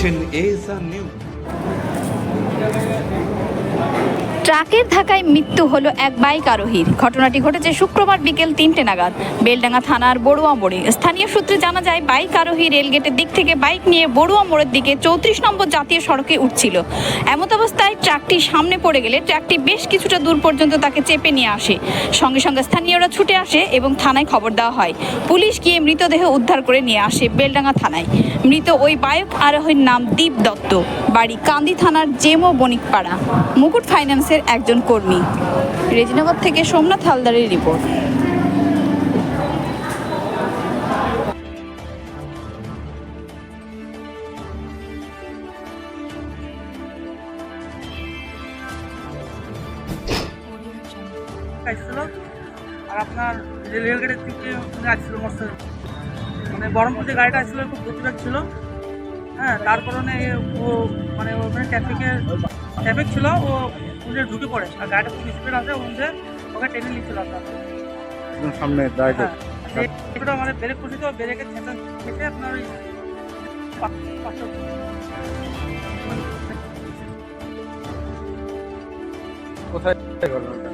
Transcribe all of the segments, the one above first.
watching Asa new. ট্রাকের ধাক্কায় মৃত্যু হলো এক বাইক আরোহীর। ঘটনাটি ঘটেছে শুক্রবার বিকেল তিনটে নাগাদ। বেলডাঙ্গা থানার বড়ুয়া মোড়ে। স্থানীয় সূত্রে জানা যায়, বাইক আরোহী রেলগেটের দিক থেকে বাইক নিয়ে বড়ুয়া মোড়ের দিকে চৌত্রিশ নম্বর জাতীয় সড়কে উঠছিল। এমত অবস্থায় ট্রাকটি সামনে পড়ে গেলে ট্রাকটি বেশ কিছুটা দূর পর্যন্ত তাকে চেপে নিয়ে আসে। সঙ্গে সঙ্গে স্থানীয়রা ছুটে আসে এবং থানায় খবর দেওয়া হয়। পুলিশ গিয়ে মৃতদেহ উদ্ধার করে নিয়ে আসে বেলডাঙ্গা থানায়। মৃত ওই বাইক আরোহীর নাম দীপ দত্ত। বাড়ি কান্দি থানার জেমো বণিকপাড়া। মুকুট ফাইন্যান্সের একজন কর্মী। রেজিনগর থেকে সোমনাথ হালদারের রিপোর্ট। আসছিল আর আপনার রেলগেটের থেকে আসছিল মস্ত। মানে বহরমপুর যে গাড়িটা আসছিল, খুব গতিবেগ ছিল। হ্যাঁ তার কারণে ও মানে ওখানে ট্রাফিকে ট্রাফিক ছিল। ও উঠে ঢুকে পড়ে। আর গাড়িটা খুব স্পিড আছে উঠে ওকে টেনে নিচ্ছিল আপনার একদম সামনে দাঁড়িয়ে হ্যাঁ এগুলো মানে ব্রেক করছি তো ব্রেকের ছেঁচা খেতে আপনার ওই পা- কোথায় ঘটনাটা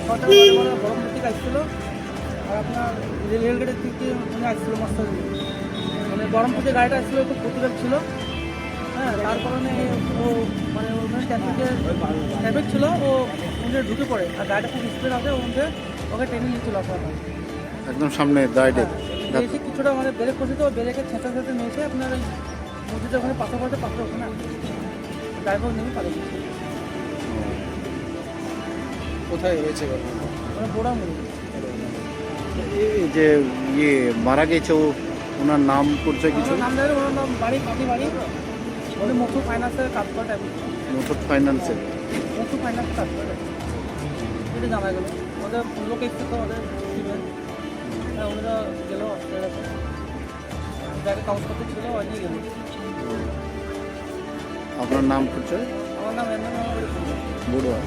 ছটা মানে বহরমপুর আসছিল আর আপনার রেল রেলগেটের দিক থেকে উনি আসছিল মস্ত বহরমপুর যে গাড়িটা আসছিল খুব গতিবেগ ছিল। হ্যাঁ তার কারণে ও মানে ওখানে ট্রাফিকে ট্রাফিক ছিল ও উঠে ঢুকে পড়ে। আর গাড়িটা খুব স্পিড আছে উঠে ওকে টেনে নিচ্ছিল আপনার একদম সামনে দাঁড়িয়ে হ্যাঁ, এসে কিছুটা মানে ব্রেক করছি তো ব্রেকের ছেঁচা ছেঁচে নিয়েছে আপনার ওই নদীতে ওখানে পাথর পড়ছে পাথর ওখানে ড্রাইভার নেমে পালিয়ে গেছে। কোথায় হয়েছে মানে বোড়া মুড়ি যে ইয়ে মারা গেছে ও? ওনার নাম পরিচয় কিছু? ফাইন্যান্সের কাজ করে মুথুট ফাইন্যান্সের মুথু ফাইন্যান্সের কাজ করে এটা জানা গেল। ওদের লোক তো ওদের হ্যাঁ ওনারা গেল হসপিটালে যাকে কাগজপত্র ছিল ওই নিয়ে গেল। আপনার নাম পরিচয় আমার নাম এমন বড়ুয়া।